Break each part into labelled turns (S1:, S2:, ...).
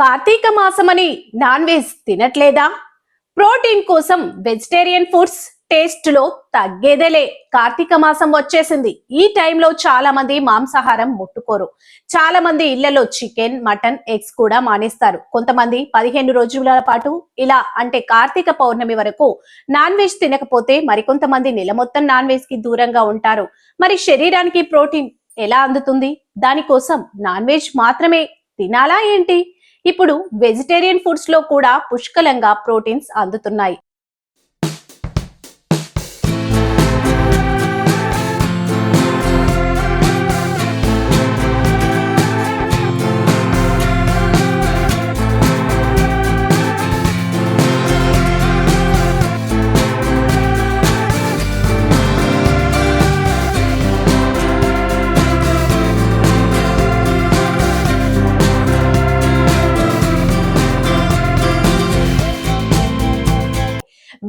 S1: కార్తీక మాసమని non veg తినట్లేదా? Protein కోసం వెజిటేరియన్ ఫుడ్స్ టేస్ట్లో తగ్గేదేలే. కార్తీక మాసం వచ్చేసింది. ఈ టైంలో చాలా మంది మాంసాహారం ముట్టుకోరు. చాలా మంది ఇళ్ళలో చికెన్ మటన్ ఎగ్స్ కూడా మానేస్తారు. కొంతమంది పదిహేను రోజుల పాటు ఇలా అంటే కార్తీక పౌర్ణమి వరకు నాన్ వెజ్ తినకపోతే మరికొంతమంది నెల మొత్తం నాన్ వెజ్కి దూరంగా ఉంటారు. మరి శరీరానికి ప్రోటీన్ ఎలా అందుతుంది? దానికోసం నాన్ వెజ్ మాత్రమే తినాలా ఏంటి? ఇప్పుడు వెజిటేరియన్ ఫుడ్స్లో కూడా పుష్కలంగా ప్రోటీన్స్ అందుతున్నాయి.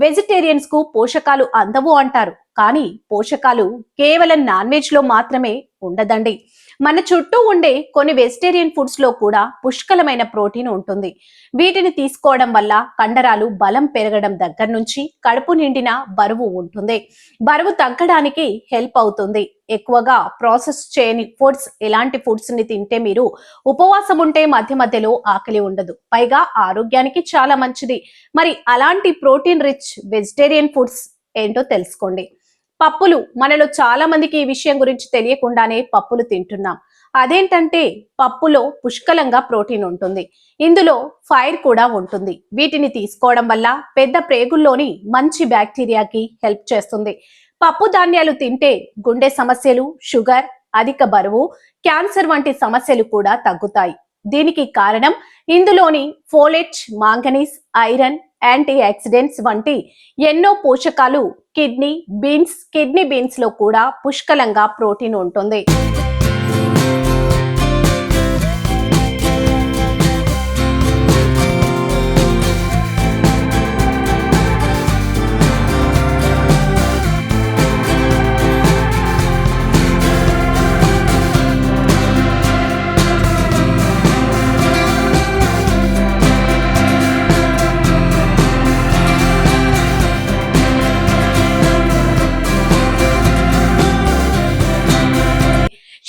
S1: వెజిటేరియన్స్కు పోషకాలు అందవు అంటారు. కానీ పోషకాలు కేవలం నాన్ వెజ్లో మాత్రమే ఉండదండి. మన చుట్టూ ఉండే కొన్ని వెజిటేరియన్ ఫుడ్స్లో కూడా పుష్కలమైన ప్రోటీన్ ఉంటుంది. వీటిని తీసుకోవడం వల్ల కండరాలు బలం పెరగడం దగ్గర నుంచి కడుపు నిండిన బరువు ఉంటుంది. బరువు తగ్గడానికి హెల్ప్ అవుతుంది. ఎక్కువగా ప్రాసెస్ చేయని ఫుడ్స్ ఎలాంటి ఫుడ్స్ని తింటే మీరు ఉపవాసం ఉంటే మధ్య మధ్యలో ఆకలి ఉండదు. పైగా ఆరోగ్యానికి చాలా మంచిది. మరి అలాంటి ప్రోటీన్ రిచ్ వెజిటేరియన్ ఫుడ్స్ ఏంటో తెలుసుకోండి. పప్పులు. మనలో చాలా మందికి ఈ విషయం గురించి తెలియకుండానే పప్పులు తింటున్నాం. అదేంటంటే పప్పులో పుష్కలంగా ప్రోటీన్ ఉంటుంది. ఇందులో ఫైర్ కూడా ఉంటుంది. వీటిని తీసుకోవడం వల్ల పెద్ద ప్రేగుల్లోని మంచి బ్యాక్టీరియాకి హెల్ప్ చేస్తుంది. పప్పు ధాన్యాలు తింటే గుండె సమస్యలు షుగర్ అధిక బరువు క్యాన్సర్ వంటి సమస్యలు కూడా తగ్గుతాయి. దీనికి కారణం ఇందులోని folate manganese iron antioxidants వంటి ఎన్నో పోషకాలు కిడ్నీ బీన్స్ కిడ్నీ బీన్స్లో కూడా పుష్కలంగా ప్రోటీన్ ఉంటుంది.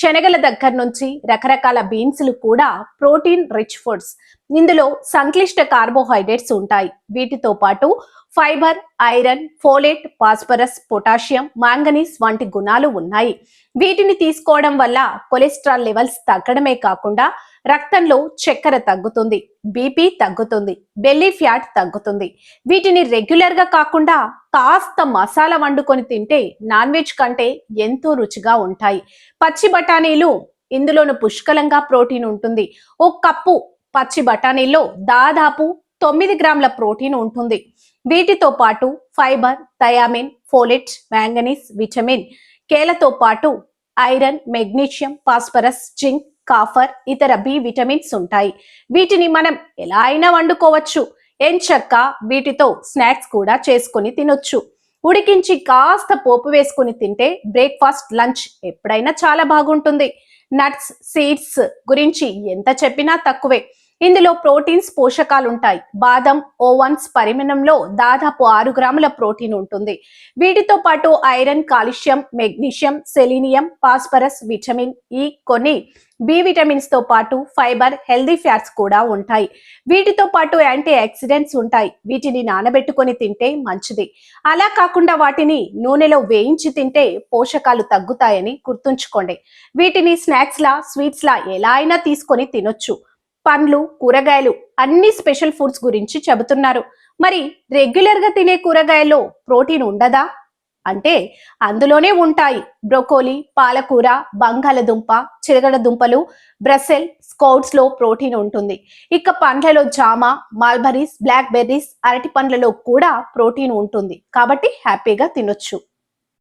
S1: శనగల దగ్గర నుంచి రకరకాల బీన్స్లు కూడా ప్రోటీన్ రిచ్ ఫుడ్స్ ఇందులో సంక్లిష్ట కార్బోహైడ్రేట్స్ ఉంటాయి. వీటితో పాటు fibre iron folate phosphorus potassium manganese వంటి గుణాలు ఉన్నాయి. వీటిని తీసుకోవడం వల్ల కొలెస్ట్రాల్ లెవెల్స్ తగ్గడమే కాకుండా రక్తంలో చక్కెర తగ్గుతుంది బీపీ తగ్గుతుంది బెల్లీ ఫ్యాట్ తగ్గుతుంది. వీటిని రెగ్యులర్గా కాకుండా కాస్త మసాలా వండుకొని తింటే నాన్ వెజ్ కంటే ఎంతో రుచిగా ఉంటాయి. పచ్చి బఠానీలు ఇందులోను పుష్కలంగా ప్రోటీన్ ఉంటుంది. ఓ కప్పు పచ్చి బఠానీల్లో దాదాపు తొమ్మిది గ్రాముల ప్రోటీన్ ఉంటుంది. వీటితో పాటు fibre thiamine folate manganese vitamin కేలతో పాటు iron magnesium phosphorus zinc copper ఇతర బి విటమిన్స్ ఉంటాయి. వీటిని మనం ఎలా అయినా వండుకోవచ్చు. ఎంచక్క వీటితో స్నాక్స్ కూడా చేసుకొని తినొచ్చు. ఉడికించి కాస్త పోపు వేసుకుని తింటే బ్రేక్ఫాస్ట్ లంచ్ ఎప్పుడైనా చాలా బాగుంటుంది. నట్స్ సీడ్స్ గురించి ఎంత చెప్పినా తక్కువే. ఇందులో ప్రోటీన్స్ పోషకాలు ఉంటాయి బాదం ఓవన్స్ పరిమాణంలో దాదాపు ఆరు గ్రాముల ప్రోటీన్ ఉంటుంది. వీటితో పాటు iron calcium magnesium selenium phosphorus vitamin E కొన్ని బి విటమిన్స్తో పాటు ఫైబర్ హెల్దీ ఫ్యాట్స్ కూడా ఉంటాయి. వీటితో పాటు యాంటీ ఆక్సిడెంట్స్ ఉంటాయి. వీటిని నానబెట్టుకొని తింటే మంచిది. అలా కాకుండా వాటిని నూనెలో వేయించి తింటే పోషకాలు తగ్గుతాయని గుర్తుంచుకోండి. వీటిని స్నాక్స్ లా స్వీట్స్ లా ఎలా అయినా తీసుకొని తినొచ్చు. పండ్లు కూరగాయలు అన్ని స్పెషల్ ఫుడ్స్ గురించి చెబుతున్నారు. మరి రెగ్యులర్గా తినే కూరగాయల్లో ప్రోటీన్ ఉండదా? అంటే అందులోనే ఉంటాయి బ్రొకోలి పాలకూర బంగాళదుంప చిరగడ దుంపలు బ్రసెల్ స్కౌట్స్లో ప్రోటీన్ ఉంటుంది. ఇక పండ్లలో జామ మాల్బరీస్ బ్లాక్ బెర్రీస్ అరటి పండ్లలో కూడా ప్రోటీన్ ఉంటుంది. కాబట్టి హ్యాపీగా తినొచ్చు.